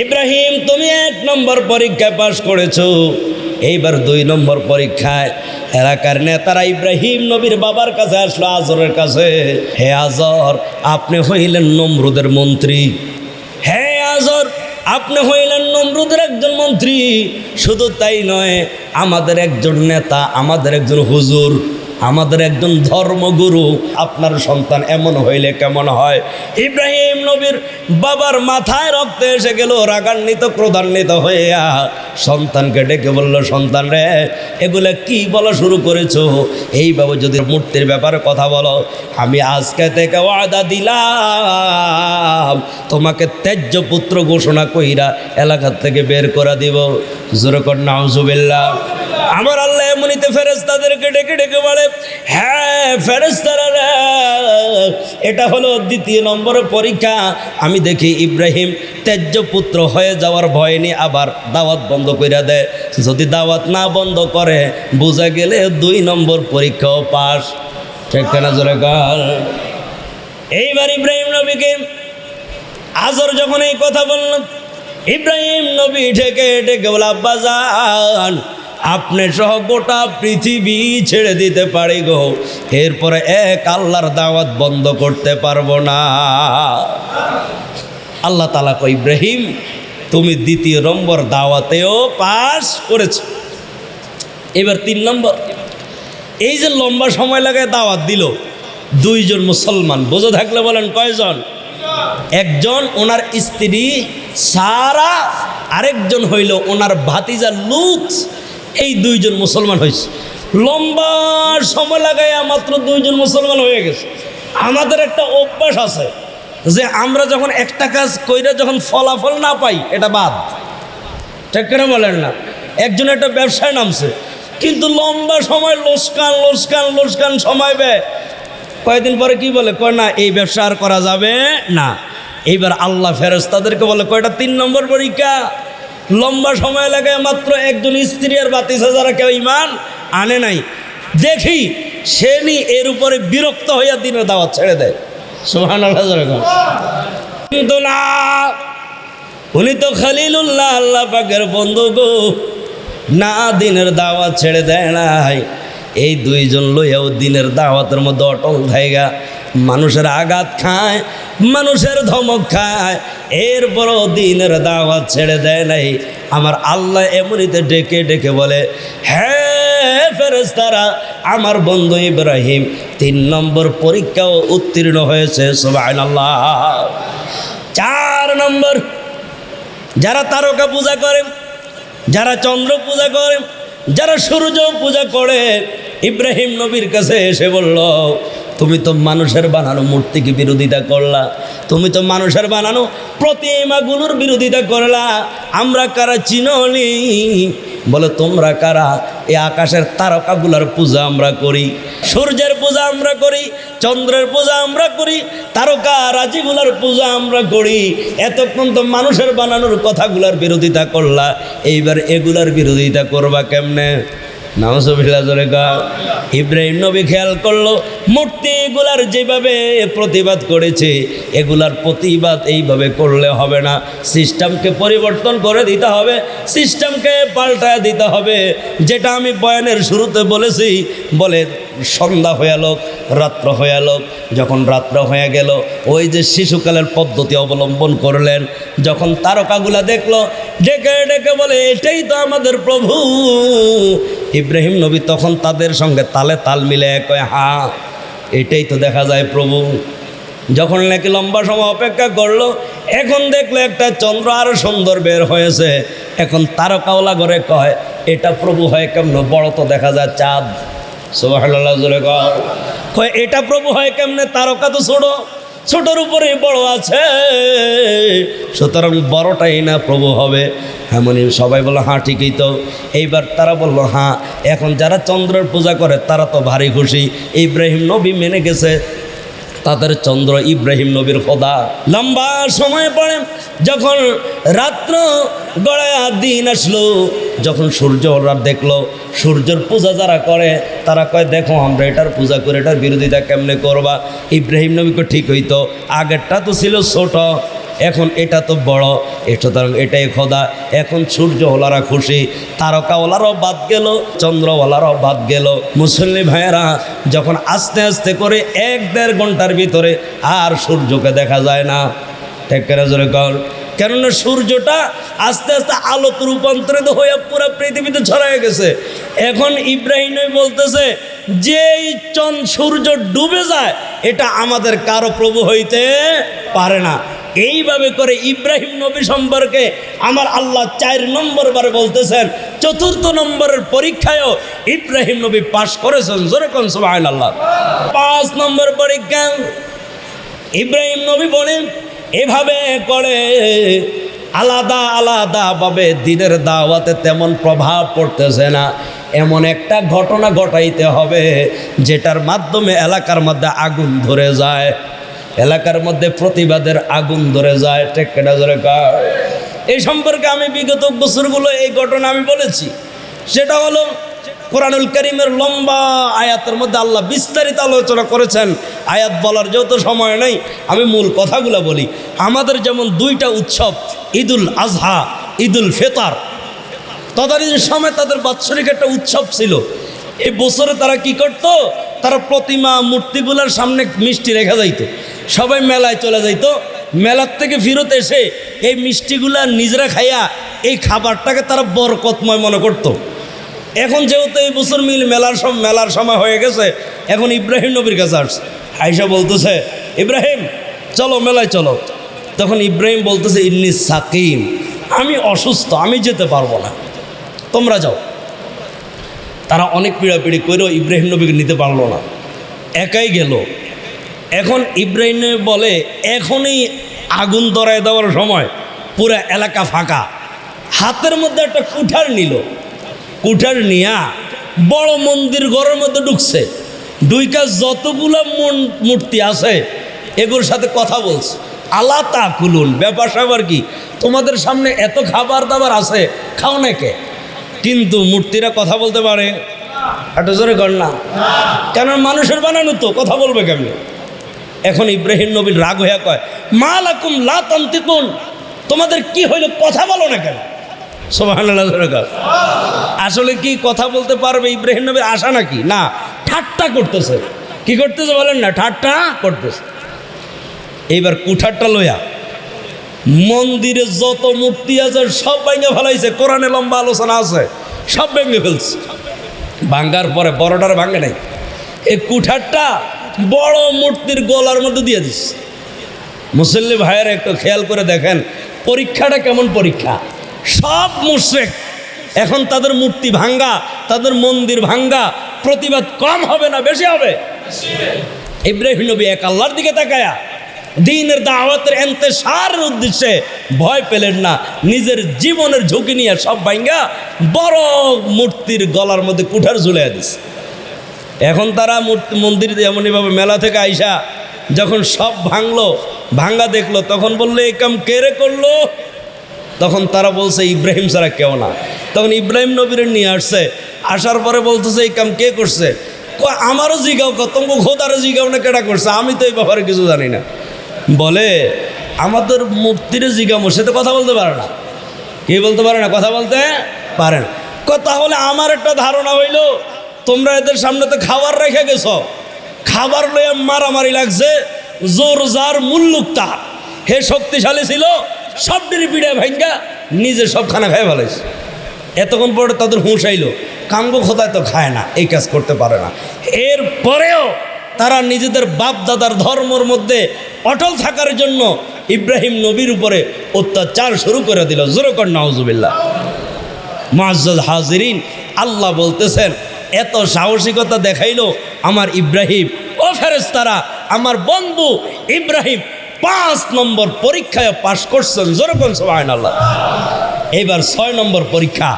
ইব্রাহিম, তুমি এক নম্বর পরীক্ষায় পাশ করেছ। এইবার দুই নম্বর পরীক্ষায় এলাকার নেতারা? ইব্রাহিম নবীর বাবার কাছে আসলো আজরের কাছে। হে আজর, আপনি হইলেন নমরুদের মন্ত্রী। হে আজর, আপনি হইলেন নমরুদের একজন মন্ত্রী। শুধু তাই নয়, আমাদের একজন নেতা, আমাদের একজন হুজুর আমাদের একজন ধর্মগুরু, আপনার সন্তান এমন হইলে কেমন হয়? ইব্রাহিম নবীর বাবার মাথায় রক্ত এসে গেল, রাগান্বিত, ক্রোধান্বিত হইয়া সন্তানকে ডেকে বলল, সন্তান রে, এগুলো কি বলা শুরু করেছ? এইভাবে যদি মূর্তির ব্যাপারে কথা বলো, আমি আজকে থেকে ওয়াদা দিলাম। তোমাকে ত্যায্য পুত্র ঘোষণা কইরা এলাকার থেকে বের করে দিব। জোরকর নাউজুবিল্লাহ। আমার আল্লাহ এমনিতে ফেরেস্তাদেরকে ডেকে ডেকে বলে হ্যাঁ ফেরেস্তারা এটা হলো দ্বিতীয় নম্বরের পরীক্ষা। আমি দেখি ইব্রাহিম ত্যায্য পুত্র হয়ে যাওয়ার ভয় নিয়ে আবার দাওয়াত বন্ধ করে দেয়। যদি দাওয়াত না বন্ধ করে, বোঝা গেলে দুই নম্বর পরীক্ষাও পাস। ঠিক না জোরে এইবার ইব্রাহিম নবীকে আজর যখন এই কথা বলল, ইব্রাহিম নবী ঢেকে ডেকে বলে, আব্বা যান আপনি সহ গোটা পৃথিবী ছেড়ে দিতে পারি গো। এরপরে এক আল্লাহর দাওয়াত বন্ধ করতে পারব না। আল্লাহ তালা কো ইব্রাহিম, তুমি দ্বিতীয় নম্বর দাওয়াতেও পাস করেছ। এবার তিন নম্বর, এই যে লম্বা সময় লাগে দাওয়াত দিল, দুইজন মুসলমান, বোঝো থাকলে বলেন কয়জন? একজন ওনার স্ত্রী সারা, আরেকজন হইল ওনার ভাতিজা লুত এই দুইজন মুসলমান হয়েছে। লম্বা সময় লাগাইয়া মাত্র দুইজন মুসলমান হয়ে গেছে। আমাদের একটা অভ্যাস আছে যে আমরা যখন একটা কাজ কইরা যখন ফলাফল না পাই, এটা বাদ। ঠিক করে বলেন না? একজন একটা ব্যবসায় নামছে, কিন্তু লম্বা সময় লোসকান লোসকান লোসকান সময় ব্যয় কয়েকদিন পরে কি বলে? কয় না, এই ব্যবসা আর করা যাবে না। এইবার আল্লাহ ফেরজ তাদেরকে বলে, কয়টা? তিন নম্বর পরীক্ষা। লম্বা সময় লাগে মাত্র একজন স্ত্রী আর বাতিসা যারা কেউ ইমান আনে নাই। দেখি সে নি এর উপরে বিরক্ত হইয়া দিনের দাওয়াত ছেড়ে দেয়। সোহান কিন্তু না, উনি তো খালিলুল্লাহ, আল্লাহ পাকের বন্ধু গো। না, দিনের দাওয়াত ছেড়ে দেয় নাই। এই দুইজন লইয়াও দিনের দাওয়াতের মধ্যে অটল থাইগা। মানুষের আঘাত খায়, মানুষের ধমক খায় এরপরও দিনের দাওয়াত ছেড়ে দেয় নাই। আমার আল্লাহ এমনিতে ডেকে ডেকে বলে হ্যাঁ ফেরেস্তারা আমার বন্ধু ইব্রাহিম, তিন নম্বর পরীক্ষাও উত্তীর্ণ হয়েছে সবাই আল্লাহ চার নম্বর, যারা তারকা পূজা করে, যারা চন্দ্র পূজা করে, যারা সূর্য পূজা করে, ইব্রাহিম নবীর কাছে এসে বলল তুমি তো মানুষের বানানো মূর্তিকে বিরোধিতা করলা। তুমি তো মানুষের বানানো প্রতিমাগুলোর বিরোধিতা করলা। আমরা কারা চিননি? বলে, তোমরা কারা? এই আকাশের তারকাগুলার পূজা আমরা করি, সূর্যের পূজা আমরা করি, চন্দ্রের পূজা আমরা করি, তারকা রাজিগুলার পূজা আমরা করি। এতক্ষণ তো মানুষের বানানোর কথাগুলার বিরোধিতা করলা। এইবার এগুলার বিরোধিতা করবা কেমনে? নামসবিল্লা জোরে গা ইব্রাহিম নবী খেয়াল করল, মূর্তিগুলার যেভাবে প্রতিবাদ করেছে, এগুলার প্রতিবাদ এইভাবে করলে হবে না। সিস্টেমকে পরিবর্তন করে দিতে হবে, সিস্টেমকে পাল্টায় দিতে হবে। যেটা আমি বয়ানের শুরুতে বলেছি, বলে সন্ধ্যা হয়ে লোক রাত্র হয়ে লোক যখন রাত্র হয়ে গেল, ওই যে শিশুকালের পদ্ধতি অবলম্বন করলেন, যখন তারকাগুলা দেখল, ডেকে ডেকে বলে, এটাই তো আমাদের প্রভু। ইব্রাহিম নবী তখন তাদের সঙ্গে তালে তাল মিলে কয়, হা, এটাই তো দেখা যায় প্রভু। যখন নাকি লম্বা সময় অপেক্ষা করল, এখন দেখল একটা চন্দ্র আরও সুন্দর বের হয়েছে। এখন তারকাওলা করে কয়, এটা প্রভু হয় কেমন? বড় তো দেখা যায় চাঁদ। জোরে কয়, এটা প্রভু হয় কেমনে? তারকা তো ছোট। ছোটর উপরে বড় আছে। সুতরাং বড়টাই না প্রভু হবে। এমনই সবাই বলল হ্যাঁ ঠিকই তো। এইবার তারা বলল হ্যাঁ এখন যারা চন্দ্রের পূজা করে তারা তো ভারী খুশি। ইব্রাহিম নবী মেনে গেছে। তাদের চন্দ্র ইব্রাহিম নবীর খোদা। লম্বা সময় পরে যখন রাত্র গড়ায় দিন আসলো, যখন সূর্য ওরা দেখল, সূর্যের পূজা যারা করে, তারা কয়, দেখো, আমরা এটার পূজা করে এটার বিরোধিতা কেমনে করবা? ইব্রাহিম নবীকে ঠিক হইতো। আগেরটা তো ছিল ছোট এখন এটা তো বড় এটা তো এটাই খোদা। এখন সূর্যওয়ালারা খুশি, তারকাওয়ালারাও বাদ গেল, চন্দ্রওয়ালারাও বাদ গেল। মুসল্লি ভাইয়েরা, যখন আস্তে আস্তে করে এক দেড় ঘণ্টার ভিতরে আর সূর্যকে দেখা যায় না। ঠিক করে জোরে কর কেননা সূর্যটা আস্তে আস্তে আলোতে রূপান্তরিত হয়ে পুরো পৃথিবীতে ছড়ায় গেছে। এখন ইব্রাহিম বলতেছে, যেই চন সূর্য ডুবে যায়, এটা আমাদের কারও প্রভু হইতে পারে না। এইভাবে করে ইব্রাহিম নবী সম্পর্কে আমার আল্লাহ চার নম্বর বারে বলতেছেন, চতুর্থ নম্বরের পরীক্ষায়ও ইব্রাহিম নবী পাশ করেছেন। জোরে কোন সুবাহ আল্লাহ পাঁচ নম্বর পরীক্ষা, ইব্রাহিম নবী বলেন, এভাবে করে আলাদা আলাদাভাবে দিনের দাওয়াতে তেমন প্রভাব পড়তেছে না। এমন একটা ঘটনা ঘটাইতে হবে, যেটার মাধ্যমে এলাকার মধ্যে আগুন ধরে যায়। এলাকার মধ্যে প্রতিবাদের আগুন ধরে যায় টেক্কেটা ধরে। এই সম্পর্কে আমি বিগত বছরগুলো এই ঘটনা আমি বলেছি। সেটা হলো, কোরআনুল করিমের লম্বা আয়াতের মধ্যে আল্লাহ বিস্তারিত আলোচনা করেছেন। আয়াত বলার যত সময় নেই, আমি মূল কথাগুলো বলি। আমাদের যেমন দুইটা উৎসব, ঈদুল আজহা, ঈদুল ফেতার। তদানীর সময় তাদের বাৎসরিক একটা উৎসব ছিল। এই বছরে তারা কি করত? তারা প্রতিমা, মূর্তিগুলোর সামনে মিষ্টি রেখা যাইতো। সবাই মেলায় চলে যাইতো। মেলার থেকে ফেরত এসে এই মিষ্টিগুলা নিজেরা খাইয়া এই খাবারটাকে তারা বরকতময় মনে করতো। এখন যেহেতু এই বছর মিল মেলার সব মেলার সময় হয়ে গেছে, এখন ইব্রাহিম নবীর কাছে আসছে। আয়সা বলতেছে, ইব্রাহিম, চলো মেলায় চলো। তখন ইব্রাহিম বলতেছে, ইন্নি সাকিম, আমি অসুস্থ, আমি যেতে পারব না। তোমরা যাও। তারা অনেক পিড়াপিড়ি করেও ইব্রাহিম নবীকে নিতে পারল না। একাই গেল। এখন ইব্রাহিম বলে, এখনই আগুন ধরায় দেওয়ার সময়। পুরো এলাকা ফাঁকা। হাতের মধ্যে একটা কুঠার নিল। কুঠার নিয়া বড় মন্দির ঘরের মধ্যে ঢুকছে। দুই কাজ যতগুলো মূর্তি আছে, এগুলোর সাথে কথা বলছে। আলা তা কুলুন ব্যাপার স্যাপার কি? তোমাদের সামনে এত খাবার দাবার আছে, খাও না কে? কিন্তু মূর্তিরা কথা বলতে পারে। একটা জোরে কর না। কেন মানুষের বানানো তো, কথা বলবে কেমনি? এখন ইব্রাহিম নবীর রাগ হইয়া কয় মা লাকুম লা তান্তিকুন। তোমাদের কি হইল কথা বলো না কেন? আসলে কি কথা বলতে পারবে ইব্রাহিম নবীর আশা নাকি? না, ঠাট্টা করতেছে। কি করতেছে বলেন না, ঠাট্টা করতেছে। এইবার কুঠারটা লইয়া মন্দিরে যত মূর্তি আছে সব ভেঙে ফেলাইছে, কোরআনে লম্বা আলোচনা আছে, সব ভেঙে ফেলছে। ভাঙ্গার পরে বড়টার ভাঙে নাই। এই কুঠারটা বড় মূর্তির গলার মধ্যে দিয়ে দিস। মুসল্লি ভাইয়েরা একটু খেয়াল করে দেখেন, পরীক্ষাটা কেমন পরীক্ষা? সব মুশ্রেক। এখন তাদের মূর্তি ভাঙ্গা, তাদের মন্দির ভাঙ্গা, প্রতিবাদ কম হবে না বেশি হবে? ইব্রাহিম নবী এক আল্লাহর দিকে তাকায়া, দিনের দাওয়াতের এন্তেসারের উদ্দেশ্যে ভয় পেলেন না, নিজের জীবনের ঝুঁকি নিয়ে সব ভাঙ্গা, বড় মূর্তির গলার মধ্যে কুঠার ঝুলে দিছে। এখন তারা মূর্তি মন্দির এমনইভাবে মেলা থেকে আইসা যখন সব ভাঙলো, ভাঙ্গা দেখল, তখন বলল এই কাম কেড়ে করল? তখন তারা বলছে, ইব্রাহিম ছাড়া কেউ না। তখন ইব্রাহিম নবীর নিয়ে আসছে, আসার পরে বলতেছে এই কাম কে করছে? আমারও জিগাও তোমাকে খোদারও জিগাও না কেটা করছে? আমি তো এই ব্যাপারে কিছু জানি না। বলে, আমাদের মূর্তিরে জিগামো, সে তো কথা বলতে পারে না। কে বলতে পারে না, কথা বলতে পারে না। তাহলে আমার একটা ধারণা হইল তোমরা এদের সামনে তো খাবার রেখে গেছ। খাবার লইয়া মারামারি লাগছে, জোর যার মুল্লুক হে শক্তিশালী ছিল সব ডিরি পিড়ে ভাঙ্গা, নিজে সব খানা খাই ফেলাইছে এতক্ষণ পরে তাদের হুঁশ আইলো, কাঙ্গ খোদায় তো খায় না, এই কাজ করতে পারে না। এর পরেও তারা নিজেদের বাপ দাদার ধর্মর মধ্যে অটল থাকার জন্য ইব্রাহিম নবীর উপরে অত্যাচার শুরু করে দিল। জোরকর নওয়াজুবিল্লাহ মাজ্জাদ হাজিরিন, আল্লাহ বলতেছেন এত সাহসিকতা দেখাইলো আমার ইব্রাহিম। ও ফেরেস্তারা আমার বন্ধু ইব্রাহিম পাঁচ নম্বর পরীক্ষায় পাশ করছেন। যেরকম সবাই আল্লাহ এইবার ছয় নম্বর পরীক্ষা,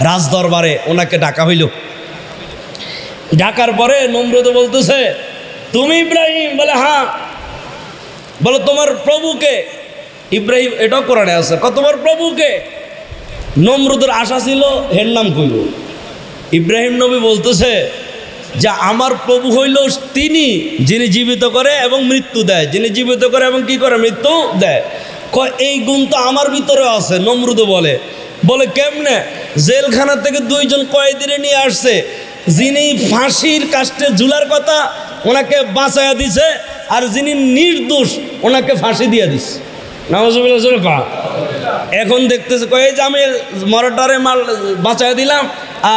রাজদরবারে ওনাকে ডাকা হইল। ডাকার পরে নম্রত বলতেছে, তুমি ইব্রাহিম? বলে হ্যাঁ। বলো, তোমার প্রভুকে। ইব্রাহিম, এটাও কোরআনে আছে, তোমার প্রভুকে। নমরুদের আশা ছিল, হের নাম কইব? ইব্রাহিম নবী বলতেছে যে আমার প্রভু হইল তিনি, যিনি জীবিত করে এবং মৃত্যু দেয়। যিনি জীবিত করে এবং কি করে? মৃত্যু দেয়। এই গুণ তো আমার ভিতরে আছে নমরুদ বলে। বলে, কেমনে? জেলখানা থেকে দুইজন কয়েদিরে নিয়ে আসছে, যিনি ফাঁসির কাস্টে ঝুলার কথা ওনাকে বাঁচাইয়া দিছে আর যিনি নির্দোষ ওনাকে ফাঁসি দিয়ে জোরে পা এখন দেখতেছে, কয়ে যে আমি মরাটারে মাল বাঁচাই দিলাম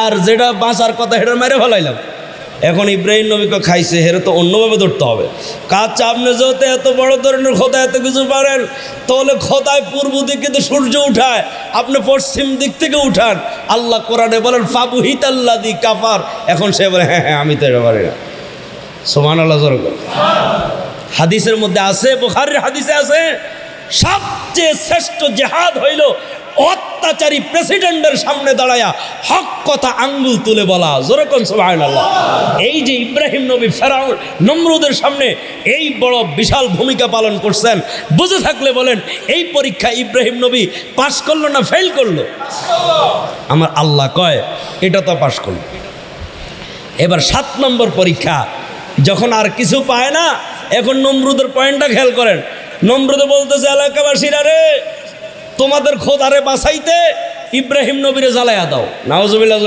আর যেটা বাঁচার কথা সেটা মেরে ফেলাইলাম। এখন ইব্রাহিম নবীকে খাইছে হেরে তো অন্যভাবে ধরতে হবে। কাজ আপনি যেহেতু এত বড় ধরনের খোদা এত কিছু পারেন? তাহলে খোদায় পূর্ব দিকে তো সূর্য উঠায়, আপনি পশ্চিম দিক থেকে উঠান। আল্লাহ কোরআনে বলেন ফাবু হিতাল্লা দি কাফার। এখন সে বলে হ্যাঁ হ্যাঁ আমি তো এটা পারি না। সোমান আল্লাহ হাদিসের মধ্যে আছে, বোখারের হাদিসে আছে, সবচেয়ে শ্রেষ্ঠ জেহাদ হইল অত্যাচারী প্রেসিডেন্টের সামনে দাঁড়ায়া হক কথা আঙ্গুল তুলে বলা। জোরকন সুবহানাল্লাহ। এই যে ইব্রাহিম নবী ফেরাউন নমরুদের সামনে এই বড় বিশাল ভূমিকা পালন করছেন, বুঝে থাকলে বলেন, এই পরীক্ষা ইব্রাহিম নবী পাশ করল না ফেল করল? আমার আল্লাহ কয়, এটা তো পাশ করল। এবার সাত নম্বর পরীক্ষা, যখন আর কিছু পায় না, এখন নমরুদের পয়েন্টটা খেয়াল করেন। নমরুদে বলতেছে, এলাকাবাসীরা রে তোমাদের খোদারে বাঁচাইতে ইব্রাহিম নবীরে জ্বালাইয়া দাও। নাওজবিল্লা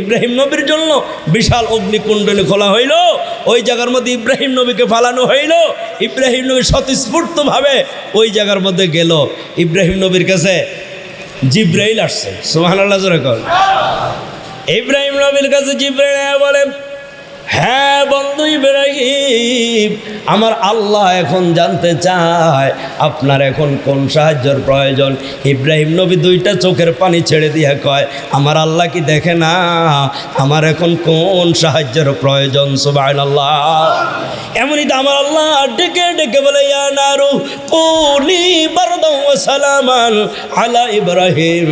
ইব্রাহিম নবীর জন্য বিশাল অগ্নিকুণ্ডলী খোলা হইল। ওই জায়গার মধ্যে ইব্রাহিম নবীকে ফালানো হইল। ইব্রাহিম নবী স্বতঃস্ফূর্তভাবে ওই জায়গার মধ্যে গেল। ইব্রাহিম নবীর কাছে জিব্রাইল আসছে। সুহান আল্লাহ ইব্রাহিম নবীর কাছে জিব্রাইল বলে হ্যাঁ বন্ধু ইব্রাহিম, আমার আল্লাহ এখন জানতে চায় আপনার এখন কোন সাহায্যের প্রয়োজন। ইব্রাহিম নবী দুইটা চোখের পানি ছেড়ে দিয়ে কয়, আমার আল্লাহ কি দেখে না? আমার এখন কোন সাহায্যের প্রয়োজন? সুবাহ আল্লাহ এমনই তো আমার আল্লাহ ডেকে ডেকে বলে আলা ইব্রাহিম।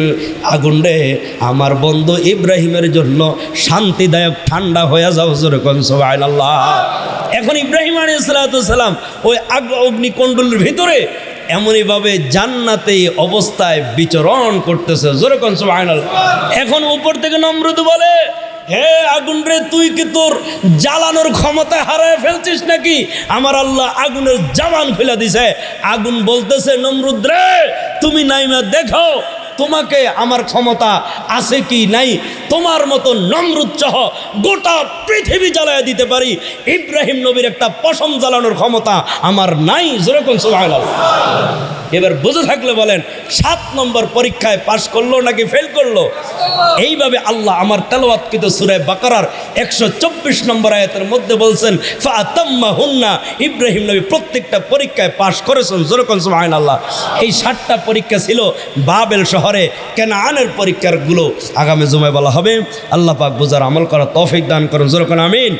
আগুন রে, আমার বন্ধু ইব্রাহিমের জন্য শান্তিদায়ক ঠান্ডা হয়ে যাও জোরে কোন সুবহানাল্লাহ। এখন ইব্রাহিম আলাইহিস সালাম ওই অগ্নিকুণ্ডলের ভিতরে এমনইভাবে জান্নাতে অবস্থায় বিচরণ করতেছে কোন সুবহানাল্লাহ। এখন উপর থেকে নমরুদ বলে হে আগুন রে, তুই কি তোর জ্বালানোর ক্ষমতা হারায় ফেলছিস নাকি? আমার আল্লাহ আগুনের জামান ফেলে দিছে। আগুন বলতেছে নমরুদ্রে তুমি নাইমা, দেখো তোমাকে আমার ক্ষমতা আছে কি নাই? তোমার মতো নমরুদ সহ গোটা পৃথিবী জ্বালায় দিতে পারি। ইব্রাহিম নবীর একটা পশম জ্বালানোর ক্ষমতা আমার নাই। যেরকম সোহাগ এবার বুঝে থাকলে বলেন, সাত নম্বর পরীক্ষায় পাশ করল নাকি ফেল করল? এইভাবে আল্লাহ আমার তেলাওয়াতকৃত সুরে বাকারার একশো চব্বিশ নম্বর আয়াতের মধ্যে বলছেন ফাতাম্মা হুন্না ইব্রাহিম নবী প্রত্যেকটা পরীক্ষায় পাশ করেছেন। যেরকম সুমাইন আল্লাহ এই সাতটা পরীক্ষা ছিল বাবেল শহরে কেন আনের পরীক্ষারগুলো আগামী জুমায় বলা হবে। আল্লাহ পাক বোঝার আমল করা তৌফিক দান করুন। যেরকম আমিন।